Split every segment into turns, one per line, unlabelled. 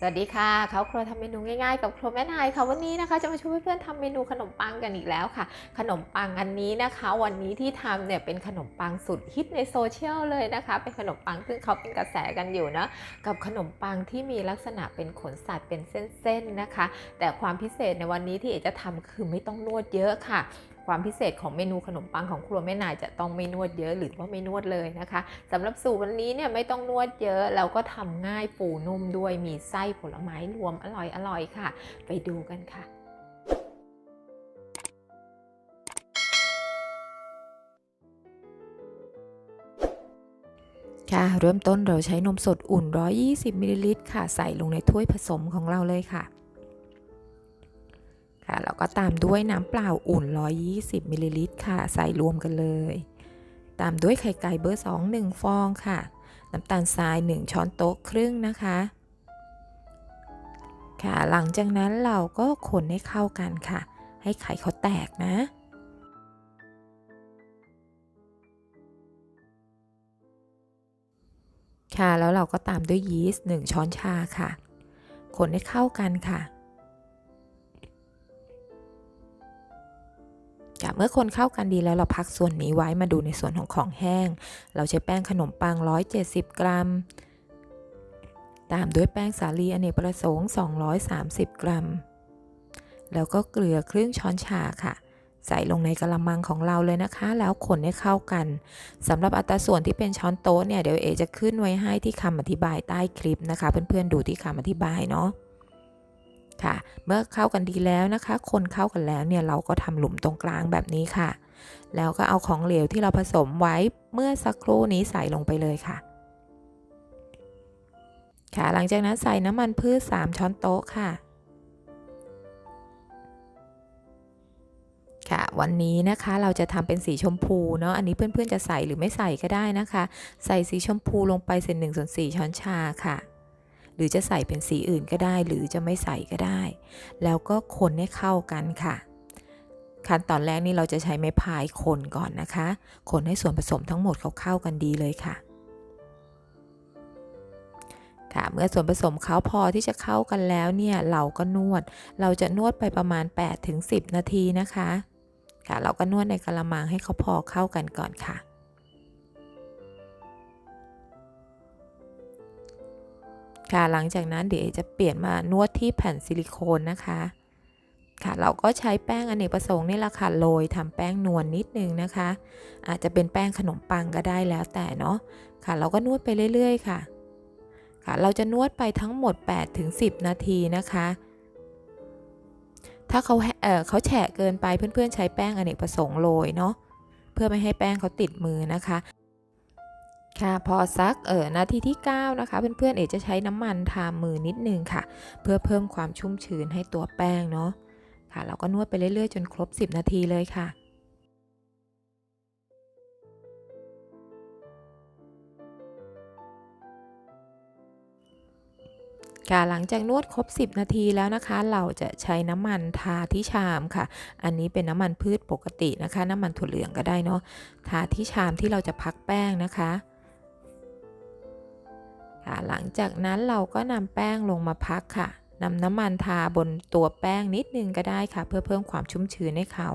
สวัสดีค่ะเขาครัวทำเมนูง่ายๆ กับครัวแม่นายค่ะวันนี้นะคะจะมาช่วยเพื่อนๆทำเมนูขนมปังกันอีกแล้วค่ะ ขนมปังอันนี้นะคะ วันนี้ที่ทำเนี่ยเป็นขนมปังสุดฮิตในโซเชียลเลยนะคะ เป็นขนมปังซึ่งเขาเป็นกระแสกันอยู่นะกับขนมปังที่มีลักษณะเป็นขนสัตว์เป็นเส้นๆนะคะ แต่ความพิเศษในวันนี้ที่เอจะทำคือไม่ต้องนวดเยอะค่ะ ความพิเศษของเมนูขนมปังของครัวแม่นายจะต้องไม่นวดเยอะหรือว่าไม่นวดเลยนะคะสำหรับสูตรวันนี้เนี่ยไม่ต้องนวดเยอะแล้วก็ทำง่ายฟูนุ่มด้วยมีไส้ผลไม้รวมอร่อยอร่อยค่ะ ไปดูกันค่ะค่ะเริ่มต้นเราใช้นมสดอุ่น 120มิลลิลิตรค่ะ ใส่ลงในถ้วยผสมของเราเลยค่ะ ตามด้วยน้ำเปล่าอุ่น 120มิลลิลิตรค่ะ ใส่รวมกันเลย ตามด้วยไข่ไก่เบอร์ 2 1 ฟองค่ะ น้ำตาลทราย 1 ช้อนโต๊ะครึ่งนะคะ ค่ะ หลังจากนั้นเราก็คนให้เข้ากันค่ะ ให้ไข่เขาแตกนะค่ะแล้วเราก็ตามด้วยยีสต์1ช้อนชาค่ะ คนให้เข้ากันค่ะ เมื่อคนเข้ากันดีแล้วเราพักส่วนนี้ไว้มาดูในส่วนของของแห้ง เราใช้แป้งขนมปัง 170 กรัม ตามด้วยแป้งสาลีอเนกประสงค์ 230 กรัม แล้วก็เกลือครึ่งช้อนชาค่ะ ใส่ลงในกระมังของเราเลยนะคะ แล้วคนให้เข้ากันสำหรับอัตราส่วนที่เป็นช้อนโต๊ะเนี่ยเดี๋ยวเอจะขึ้นไว้ให้ที่คำอธิบายใต้คลิปนะคะ เพื่อนๆดูที่คำอธิบายเนาะ ค่ะ เมื่อเข้ากันดีแล้วนะคะ คนเข้ากันแล้วเนี่ยเราก็ทำหลุมตรงกลางแบบนี้ค่ะ แล้วก็เอาของเหลวที่เราผสมไว้เมื่อสักครู่นี้ใส่ลงไปเลยค่ะ ค่ะ หลังจากนั้นใส่น้ำมันพืช 3 ช้อนโต๊ะค่ะค่ะวันนี้นะคะเราจะทำเป็นสีชมพูเนาะอันนี้เพื่อนๆจะใส่หรือไม่ใส่ก็ได้นะคะ ใส่สีชมพูลงไปเศษหนึ่งส่วนสี่ช้อนชาค่ะ หรือจะใส่เป็นสีอื่นก็ได้ หรือจะไม่ใส่ก็ได้ แล้วก็คนให้เข้ากันค่ะ ขั้นตอนแรกนี่เราจะใช้ไม้พายคนก่อนนะคะ คนให้ส่วนผสมทั้งหมดเขาเข้ากันดีเลยค่ะค่ะเมื่อส่วนผสมเขาพอที่จะเข้ากันแล้วเนี่ยเราก็นวด เราจะนวดไปประมาณ 8-10 นาทีนะคะ ค่ะ เราก็นวดในกระมังให้เขาพอเข้ากันก่อนค่ะ ค่ะหลังจากนั้นเดี๋ยวจะเปลี่ยนมานวดที่แผ่นซิลิโคนนะคะ ค่ะเราก็ใช้แป้งอเนกประสงค์นี่แหละค่ะโรยทำแป้งนวลนนิดนึงนะคะ อาจจะเป็นแป้งขนมปังก็ได้แล้วแต่เนาะค่ะ เราก็นวดไปเรื่อย ๆ ค่ะ ค่ะเราจะนวดไปทั้งหมด 8-10 นาทีนะคะถ้าเขาเออเขาแฉะเกินไปเพื่อนๆใช้แป้งอเนกประสงค์โรยเนาะเพื่อไม่ให้แป้งเขาติดมือนะคะ ค่ะพอซักเออนาทีที่ 9 นะคะ เพื่อนๆเอกจะใช้น้ำมันทามือนิดนึงค่ะ เพื่อเพิ่มความชุ่มชื้นให้ตัวแป้งเนาะค่ะ เราก็นวดไปเรื่อยๆ จนครบ 10 นาทีเลยค่ะค่ะหลังจากนวดครบ 10 นาทีแล้วนะคะ เราจะใช้น้ำมันทาที่ชามค่ะ อันนี้เป็นน้ำมันพืชปกตินะคะ น้ำมันถั่วเหลืองก็ได้เนาะทาที่ชามที่เราจะพักแป้งนะคะ หลังจากนั้นเราก็นำแป้งลงมาพักค่ะนำน้ำมันทาบนตัวแป้งนิดนึงก็ได้ค่ะ เพื่อเพิ่มความชุ่มชื้นให้เขา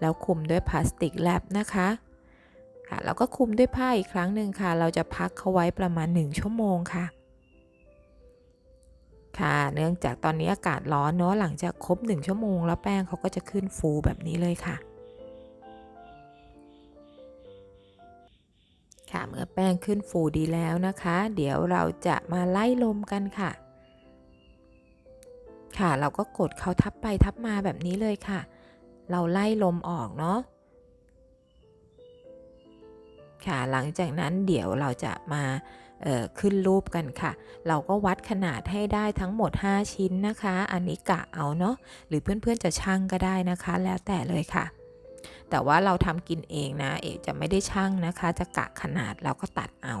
แล้วคลุมด้วยพลาสติกแรปนะคะค่ะแล้วก็คลุมด้วยผ้าอีกครั้งหนึ่งค่ะ เราจะพักเขาไว้ประมาณ 1 ชั่วโมงค่ะค่ะ เนื่องจากตอนนี้อากาศร้อนเนาะหลังจากครบ 1 ชั่วโมง แล้วแป้งเขาก็จะขึ้นฟูแบบนี้เลยค่ะ ค่ะเมื่อแป้งขึ้นฟูดีแล้วนะคะ เดี๋ยวเราจะมาไล่ลมกันค่ะ ค่ะเราก็กดเขาทับไปทับมาแบบนี้เลยค่ะ เราไล่ลมออกเนาะค่ะหลังจากนั้นเดี๋ยวเราจะมาขึ้นรูปกันค่ะ เราก็วัดขนาดให้ได้ทั้งหมด 5 ชิ้นนะคะ อันนี้กะเอาเนาะหรือเพื่อนๆจะชั่งก็ได้นะคะ แล้วแต่เลยค่ะ แต่ว่าเราทำกินเองนะ เอกจะไม่ได้ชั่งนะคะ จะกะขนาดเราก็ตัดเอา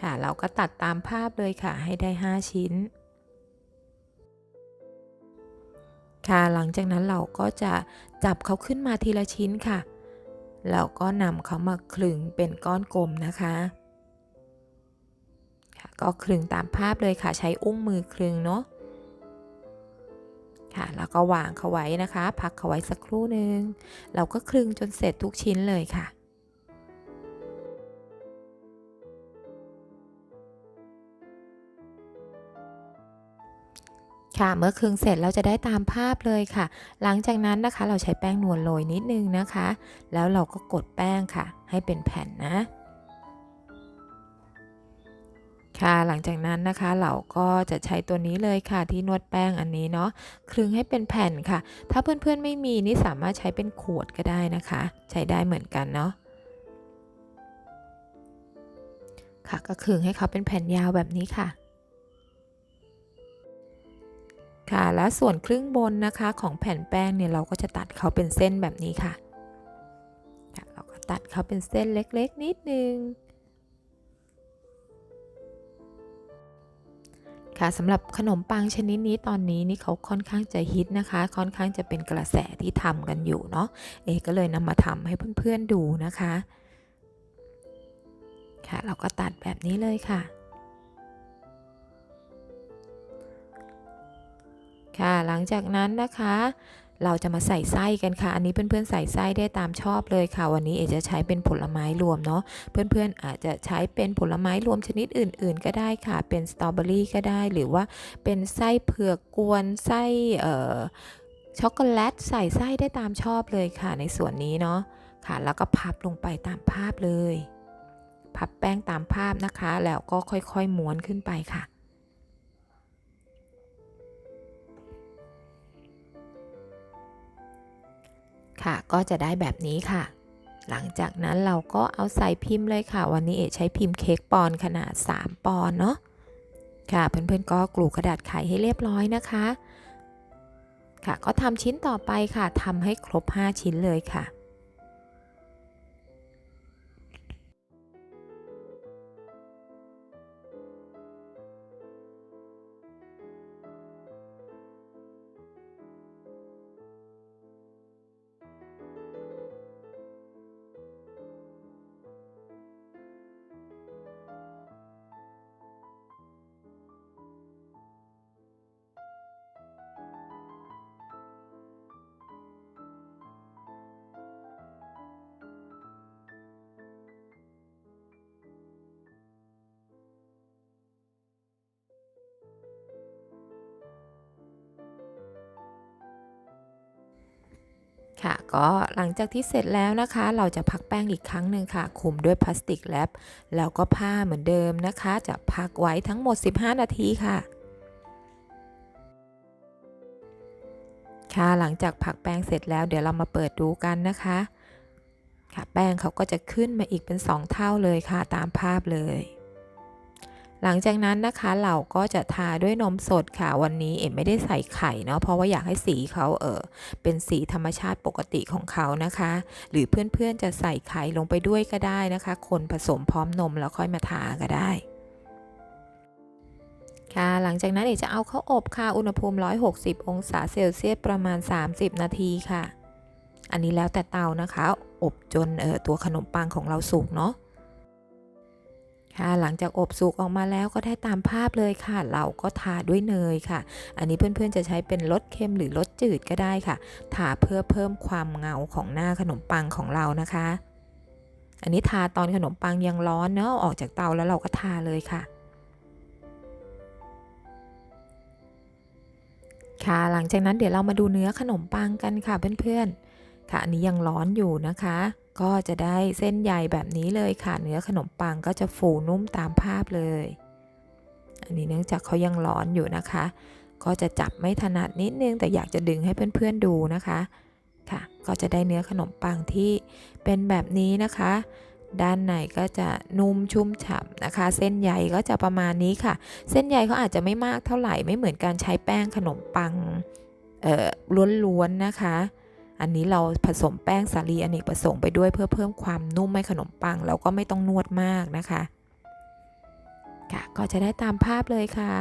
ค่ะเราก็ตัดตามภาพเลยค่ะ ให้ได้ 5 ชิ้น ค่ะหลังจากนั้นเราก็จะจับเขาขึ้นมาทีละชิ้นค่ะ แล้วก็นำเขามาคลึงเป็นก้อนกลมนะคะก็คลึงตามภาพเลยค่ะ ใช้อุ้งมือคลึงเนาะ ค่ะ แล้วก็วางเขาไว้นะคะ พักเขาไว้สักครู่หนึ่งเราก็คลึงจนเสร็จทุกชิ้นเลยค่ะค่ะเมื่อคลึงเสร็จเราจะได้ตามภาพเลยค่ะ หลังจากนั้นนะคะเราใช้แป้งนวลโรยนิดนึงนะคะ แล้วเราก็กดแป้งค่ะ ให้เป็นแผ่นนะ ค่ะหลังจากนั้นนะคะเราก็จะใช้ตัวนี้เลยค่ะที่นวดแป้งอันนี้เนาะคลึงให้เป็นแผ่นค่ะ ถ้าเพื่อนๆไม่มีนี่สามารถใช้เป็นขวดก็ได้นะคะ ใช้ได้เหมือนกันเนาะค่ะก็คลึงให้เขาเป็นแผ่นยาวแบบนี้ค่ะ ค่ะแล้วส่วนครึ่งบนนะคะของแผ่นแป้งเนี่ยเราก็จะตัดเขาเป็นเส้นแบบนี้ค่ะเราก็ตัดเขาเป็นเส้นเล็กๆ นิดนึง ค่ะสำหรับขนมปังชนิดนี้ตอนนี้นี่เขาค่อนข้างจะฮิตนะคะ ค่อนข้างจะเป็นกระแสที่ทำกันอยู่เนาะเอก็เลยนำมาทำให้เพื่อนๆดูนะคะ ค่ะเราก็ตัดแบบนี้เลยค่ะค่ะหลังจากนั้นนะคะ เราจะมาใส่ไส้กันค่ะ อันนี้เพื่อนๆใส่ไส้ได้ตามชอบเลยค่ะ วันนี้เอจะใช้เป็นผลไม้รวมเนาะ เพื่อนๆอาจจะใช้เป็นผลไม้รวมชนิดอื่น ๆ ก็ได้ค่ะ เป็นสตรอเบอรี่ก็ได้ หรือว่าเป็นไส้เผือกกวนไส้เอ่อช็อกโกแลตใส่ไส้ได้ตามชอบเลยค่ะ ในส่วนนี้เนาะ ค่ะ แล้วก็พับลงไปตามภาพเลย พับแป้งตามภาพนะคะ แล้วก็ค่อยๆม้วนขึ้นไปค่ะ ค่ะ ก็จะได้แบบนี้ค่ะ หลังจากนั้นเราก็เอาใส่พิมพ์เลยค่ะ วันนี้เอใช้พิมพ์เค้กปอนขนาด 3 ปอนเนาะค่ะเพื่อนๆก็กลูกระดาษไขให้เรียบร้อยนะคะ ค่ะก็ทำชิ้นต่อไปค่ะทำให้ครบ 5 ชิ้นเลยค่ะ ค่ะ ก็หลังจากที่เสร็จแล้วนะคะ เราจะพักแป้งอีกครั้งหนึ่งค่ะคลุมด้วยพลาสติกแรปแล้วก็ผ้าเหมือนเดิมนะคะ จะพักไว้ทั้งหมด 15 นาทีค่ะค่ะหลังจากผักแป้งเสร็จแล้วเดี๋ยวเรามาเปิดดูกันนะคะ ค่ะแป้งเขาก็จะขึ้นมาอีกเป็น 2 เท่าเลยค่ะตามภาพเลย หลังจากนั้นนะคะเราก็จะทาด้วยนมสดค่ะ วันนี้เอ็มไม่ได้ใส่ไข่เนาะเพราะว่าอยากให้สีเขาเออเป็นสีธรรมชาติปกติของเขานะคะ หรือเพื่อนๆจะใส่ไข่ลงไปด้วยก็ได้นะคะ คนผสมพร้อมนมแล้วค่อยมาทาก็ได้ค่ะหลังจากนั้นเอกจะเอาเข้าอบค่ะ อุณหภูมิ 160 องศาเซลเซียสประมาณ 30 นาทีค่ะ อันนี้แล้วแต่เตานะคะ อบจนเออตัวขนมปังของเราสุกเนาะ ค่ะหลังจากอบสุกออกมาแล้วก็ได้ตามภาพเลยค่ะ เราก็ทาด้วยเนยค่ะ อันนี้เพื่อนๆจะใช้เป็นรสเค็มหรือรสจืดก็ได้ค่ะ ทาเพื่อเพิ่มความเงาของหน้าขนมปังของเรานะคะ อันนี้ทาตอนขนมปังยังร้อนเนาะออกจากเตาแล้วเราก็ทาเลยค่ะค่ะหลังจากนั้นเดี๋ยวเรามาดูเนื้อขนมปังกันค่ะเพื่อนๆ ค่ะอันนี้ยังร้อนอยู่นะคะ ก็จะได้เส้นใยแบบนี้เลยค่ะ เนื้อขนมปังก็จะฟูนุ่มตามภาพเลย อันนี้เนื่องจากเขายังร้อนอยู่นะคะ ก็จะจับไม่ถนัดนิดนึง แต่อยากจะดึงให้เพื่อนๆดูนะคะ ค่ะ ก็จะได้เนื้อขนมปังที่เป็นแบบนี้นะคะ ด้านในก็จะนุ่มชุ่มฉ่ำนะคะ เส้นใยก็จะประมาณนี้ค่ะ เส้นใยเขาอาจจะไม่มากเท่าไหร่ ไม่เหมือนการใช้แป้งขนมปังล้วนๆนะคะ อันนี้เราผสมแป้งสาลีอเนกประสงค์ไปด้วยเพื่อเพิ่มความนุ่มให้ขนมปัง แล้วก็ไม่ต้องนวดมากนะคะ ค่ะ ก็จะได้ตามภาพเลยค่ะ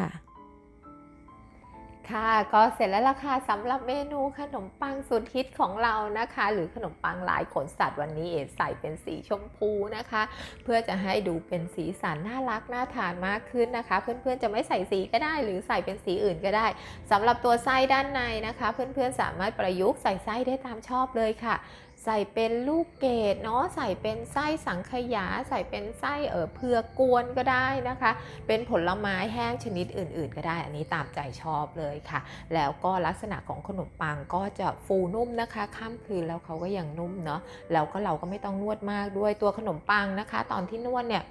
ค่ะ ก็เสร็จแล้วล่ะค่ะสำหรับเมนูขนมปังสุดฮิตของเรานะคะ หรือขนมปังลายขนสัตว์วันนี้เอใส่เป็นสีชมพูนะคะ เพื่อจะให้ดูเป็นสีสันน่ารักน่าทานมากขึ้นนะคะ เพื่อนๆจะไม่ใส่สีก็ได้ หรือใส่เป็นสีอื่นก็ได้สำหรับตัวไส้ด้านในนะคะ เพื่อนๆสามารถประยุกต์ใส่ไส้ได้ตามชอบเลยค่ะ ใส่เป็นลูกเกดเนาะใส่เป็นไส้สังขยา ใส่เป็นไส้เออเผือกกวนก็ได้นะคะ เป็นผลไม้แห้งชนิดอื่น ๆ ก็ได้ อันนี้ตามใจชอบเลยค่ะ แล้วก็ลักษณะของขนมปังก็จะฟูนุ่มนะคะข้ามคืนแล้วเขาก็ยังนุ่มเนาะแล้วก็เราก็ไม่ต้องนวดมากด้วยตัวขนมปังนะคะ ตอนที่นวดเนี่ย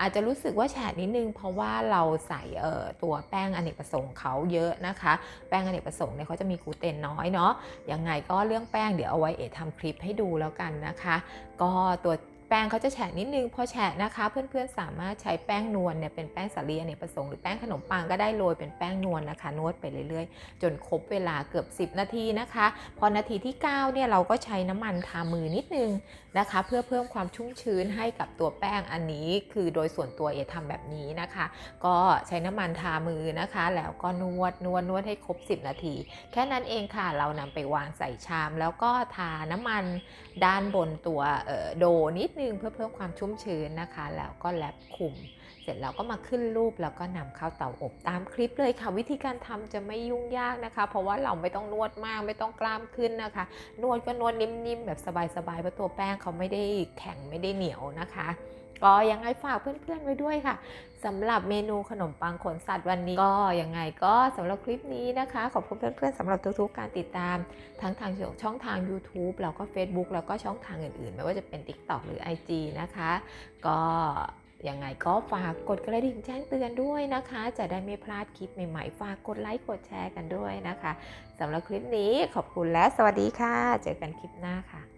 อาจจะรู้สึกว่าแฉะนิดนึง เพราะว่าเราใส่เอ่อตัวแป้งอเนกประสงค์เขาเยอะนะคะ แป้งอเนกประสงค์เนี่ยเขาจะมีกลูเตนน้อยเนาะยังไงก็เรื่องแป้งเดี๋ยวเอาไว้เอ๋ทำคลิปให้ดูแล้วกันนะคะ ก็ตัว แป้งเขาจะแฉะนิดนึงพอแฉะนะคะ เพื่อนๆสามารถใช้แป้งนวลเนี่ยเป็นแป้งสาลีอเนกประสงค์หรือแป้งขนมปังก็ได้โรยเป็นแป้งนวลนะคะ นวดไปเรื่อยๆ จนครบเวลาเกือบ 10 นาทีนะคะ พอนาทีที่ 9เนี่ยเราก็ใช้น้ำมันทามือนิดนึงนะคะ เพื่อเพิ่มความชุ่มชื้นให้กับตัวแป้งอันนี้ คือโดยส่วนตัวเอทำแบบนี้นะคะ ก็ใช้น้ำมันทามือนะคะ แล้วก็นวดนวดนวดให้ครบ 10 นาที แค่นั้นเองค่ะเรานำไปวางใส่ชาม แล้วก็ทาน้ำมันด้านบนตัวโดนิดนึงเพื่อเพิ่มความชุ่มชื้นนะคะ แล้วก็แลบคุม เสร็จแล้วก็มาขึ้นรูปแล้วก็นำเข้าเตาอบตามคลิปเลยค่ะ วิธีการทำจะไม่ยุ่งยากนะคะ เพราะว่าเราไม่ต้องนวดมากไม่ต้องกล้ามขึ้นนะคะ นวดก็นวดนิ่มๆแบบสบายๆเพราะตัวแป้งเขาไม่ได้แข็งไม่ได้เหนียวนะคะ ก็ยังไงฝากเพื่อนๆไว้ด้วยค่ะสำหรับเมนูขนมปังขนสัตว์วันนี้ ก็ยังไงก็สำหรับคลิปนี้นะคะ ขอบคุณเพื่อนๆสำหรับทุกๆการติดตาม ทั้งทางช่องทาง YouTube แล้วก็ Facebook แล้วก็ช่องทางอื่นๆ ไม่ว่าจะเป็น TikTok หรือ IG นะคะ ก็ยังไงก็ฝากกดกระดิ่งแจ้งเตือนด้วยนะคะ จะได้ไม่พลาดคลิปใหม่ๆ ฝากกดไลค์กดแชร์กันด้วยนะคะสำหรับคลิปนี้ขอบคุณและสวัสดีค่ะ เจอกันคลิปหน้าค่ะ